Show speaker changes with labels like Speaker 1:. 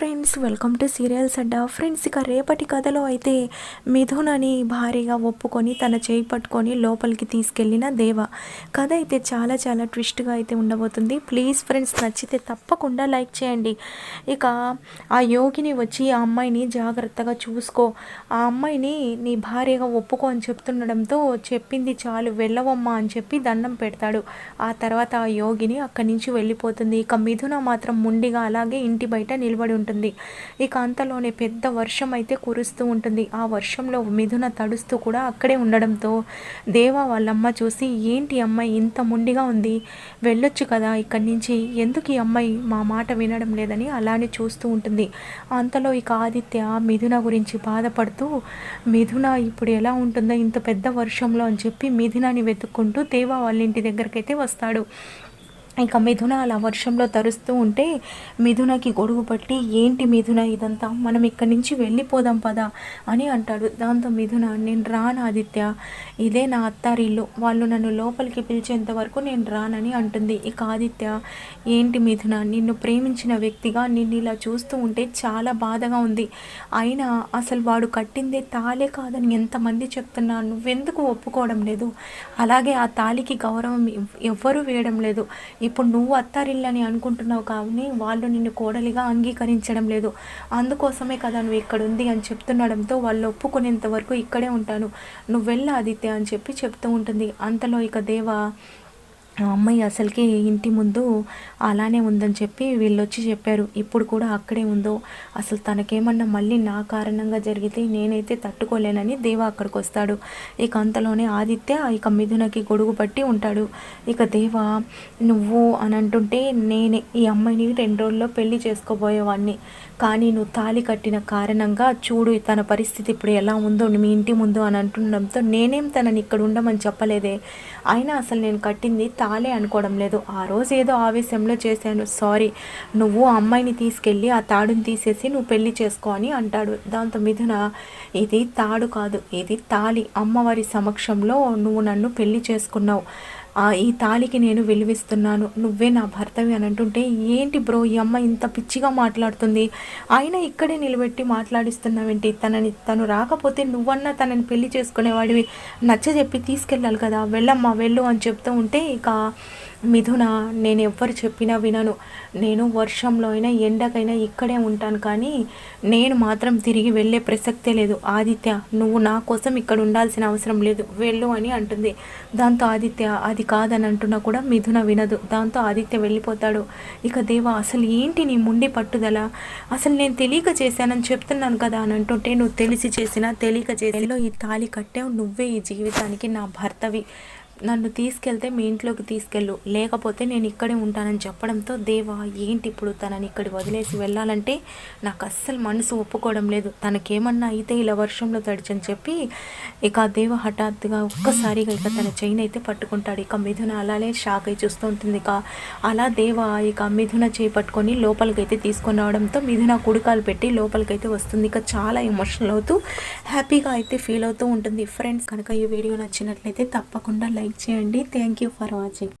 Speaker 1: Friends welcome to serials Adda friends ఇక రేపటి కథలో అయితే మిథునని భారీగా ఒప్పుకొని తన చేయి పట్టుకొని లోపలికి తీసుకెళ్ళిన దేవ. కథ అయితే చాలా చాలా ట్విస్ట్గా అయితే ఉండబోతుంది. ప్లీజ్ ఫ్రెండ్స్ నచ్చితే తప్పకుండా లైక్ చేయండి. ఇక ఆ యోగిని వచ్చి ఆ అమ్మాయిని జాగ్రత్తగా చూసుకో. ఆ అమ్మాయిని నీ భార్యగా ఒప్పుకో అని చెప్తుండడంతో చెప్పింది చాలు వెళ్ళవమ్మా అని చెప్పి దండం పెడతాడు. ఆ తర్వాత ఆ యోగిని అక్కడి నుంచి వెళ్ళిపోతుంది. ఇక మిథున మాత్రం ముండిగా అలాగే ఇంటి బయట నిలబడి ఉంటుంది. ఉంటుంది. ఇక అంతలోనే పెద్ద వర్షం అయితే కురుస్తూ ఉంటుంది. ఆ వర్షంలో మిథున తడుస్తూ కూడా అక్కడే ఉండడంతో దేవా వాళ్ళమ్మ చూసి ఏంటి అమ్మాయి ఇంత ముండిగా ఉంది? వెళ్ళొచ్చు కదా ఇక్కడి నుంచి. ఎందుకు ఈ అమ్మాయి మా మాట వినడం లేదని అలానే చూస్తూ ఉంటుంది. అంతలో ఇక ఆదిత్య మిథున గురించి బాధపడుతూ మిథున ఇప్పుడు ఎలా ఉంటుందో ఇంత పెద్ద వర్షంలో అని చెప్పి మిథునాని వెతుక్కుంటూ దేవా వాళ్ళ ఇంటి దగ్గరకైతే వస్తాడు. ఇక మిథున అలా వర్షంలో తరుస్తూ ఉంటే మిథునకి గొడుగు పట్టి ఏంటి మిథున ఇదంతా? మనం ఇక్కడి నుంచి వెళ్ళిపోదాం పదా? అని అంటాడు. దాంతో మిథున నేను రాను ఆదిత్య. ఇదే నా అత్తారిల్లు వాళ్ళు నన్ను లోపలికి పిలిచేంత వరకు నేను రానని అంటుంది. ఇక ఆదిత్య ఏంటి మిథున? నిన్ను ప్రేమించిన వ్యక్తిగా నిన్ను ఇలా చూస్తూ ఉంటే చాలా బాధగా ఉంది. అయినా అసలు వాడు కట్టిందే తాలే కాదని ఎంతమంది చెప్తున్నా నువ్వెందుకు ఒప్పుకోవడం లేదు? అలాగే ఆ తాలికి గౌరవం ఎవ్వరూ వేయడం లేదు. ఇప్పుడు నువ్వు అత్తారిల్లని అనుకుంటున్నావు కానీ వాళ్ళు నిన్ను కోడలిగా అంగీకరించడం లేదు. అందుకోసమే కదా నువ్వు ఇక్కడ ఉంది అని చెప్తుండడంతో వాళ్ళు ఒప్పుకునేంత వరకు ఇక్కడే ఉంటాను. నువ్వు వెళ్ళ ఆదిత్య అని చెప్పి చెప్తూ ఉంటుంది. అంతలో ఇక దేవ అమ్మాయి అసలుకి ఇంటి ముందు అలానే ఉందని చెప్పి వీళ్ళు వచ్చి చెప్పారు. ఇప్పుడు కూడా అక్కడే ఉందో అసలు తనకేమన్నా మళ్ళీ నా కారణంగా జరిగితే నేనైతే తట్టుకోలేనని దేవ అక్కడికి వస్తాడు ఇక అంతలోనే ఆదిత్య ఇక మిథునకి గొడుగు పట్టి ఉంటాడు. ఇక దేవ నువ్వు అని అంటుంటే నేనే ఈ అమ్మాయిని రెండు రోజుల్లో పెళ్ళి చేసుకోబోయేవాడిని. కానీ నువ్వు తాళి కట్టిన కారణంగా చూడు తన పరిస్థితి ఇప్పుడు ఎలా ఉందో మీ ఇంటి ముందు అని అంటుండడంతో నేనేం తనని ఇక్కడ ఉండమని చెప్పలేదే. అయినా అసలు నేను కట్టింది చాలే అనుకోవడం లేదు. ఆ రోజు ఏదో ఆవేశంలో చేశాను. సారీ నువ్వు అమ్మాయిని తీసుకెళ్ళి ఆ తాడుని తీసేసి నువ్వు పెళ్ళి చేసుకో అని అంటాడు. దాంతో మిథున ఇది తాడు కాదు ఇది తాళి. అమ్మవారి సమక్షంలో నువ్వు నన్ను పెళ్ళి చేసుకున్నావు. ఈ తాళికి నేను విలువిస్తున్నాను. నువ్వే నా భర్తవి అని అంటుంటే ఏంటి బ్రో ఈ అమ్మ ఇంత పిచ్చిగా మాట్లాడుతుంది? అయినా ఇక్కడే నిలబెట్టి మాట్లాడిస్తున్నావేంటి? తనని తను రాకపోతే నువ్వన్నా తనని పెళ్ళి చేసుకునేవాడివి. నచ్చ చెప్పి తీసుకెళ్ళాలి కదా. వెళ్ళమ్మా వెళ్ళు అని చెప్తూ ఉంటే ఇక మిథున నేను ఎవ్వరు చెప్పినా వినను. నేను వర్షంలో అయినా ఎండకైనా ఇక్కడే ఉంటాను కానీ నేను మాత్రం తిరిగి వెళ్ళే ప్రసక్తే లేదు. ఆదిత్య నువ్వు నా కోసం ఇక్కడ ఉండాల్సిన అవసరం లేదు. వెళ్ళు అని అంటుంది. దాంతో ఆదిత్య అది కాదని అంటున్నా కూడా మిథున వినదు. దాంతో ఆదిత్య వెళ్ళిపోతాడు. ఇక దేవ అసలు ఏంటి నీ ముండి పట్టుదల? అసలు నేను తెలియక చేశానని చెప్తున్నాను కదా అని అంటుంటే నువ్వు తెలిసి చేసినా తెలియక చేసిలో ఈ తాళి కట్టావు నువ్వే ఈ జీవితానికి నా భర్తవి. నన్ను తీసుకెళ్తే మీ ఇంట్లోకి తీసుకెళ్ళు. లేకపోతే నేను ఇక్కడే ఉంటానని చెప్పడంతో దేవా ఏంటి ఇప్పుడు తనని ఇక్కడ వదిలేసి వెళ్ళాలంటే నాకు అస్సలు మనసు ఒప్పుకోవడం లేదు. తనకేమన్నా అయితే ఇలా వర్షంలో తడిచని చెప్పి ఇక దేవ హఠాత్తుగా ఒక్కసారిగా ఇక తన చైన్ అయితే పట్టుకుంటాడు. ఇక మిథున అలానే షాక్ అయి చూస్తూ ఉంటుంది. ఇక అలా దేవ ఇక మిథున చేపట్టుకొని అయితే తీసుకొని రావడంతో మిథున కుడుకాలు పెట్టి లోపలికి అయితే వస్తుంది. ఇక చాలా ఎమోషనల్ అవుతూ హ్యాపీగా అయితే ఫీల్ అవుతూ ఉంటుంది. ఫ్రెండ్స్ కనుక ఈ వీడియో నచ్చినట్లయితే తప్పకుండా లైక్ లైక్ చేయండి. Thank you for watching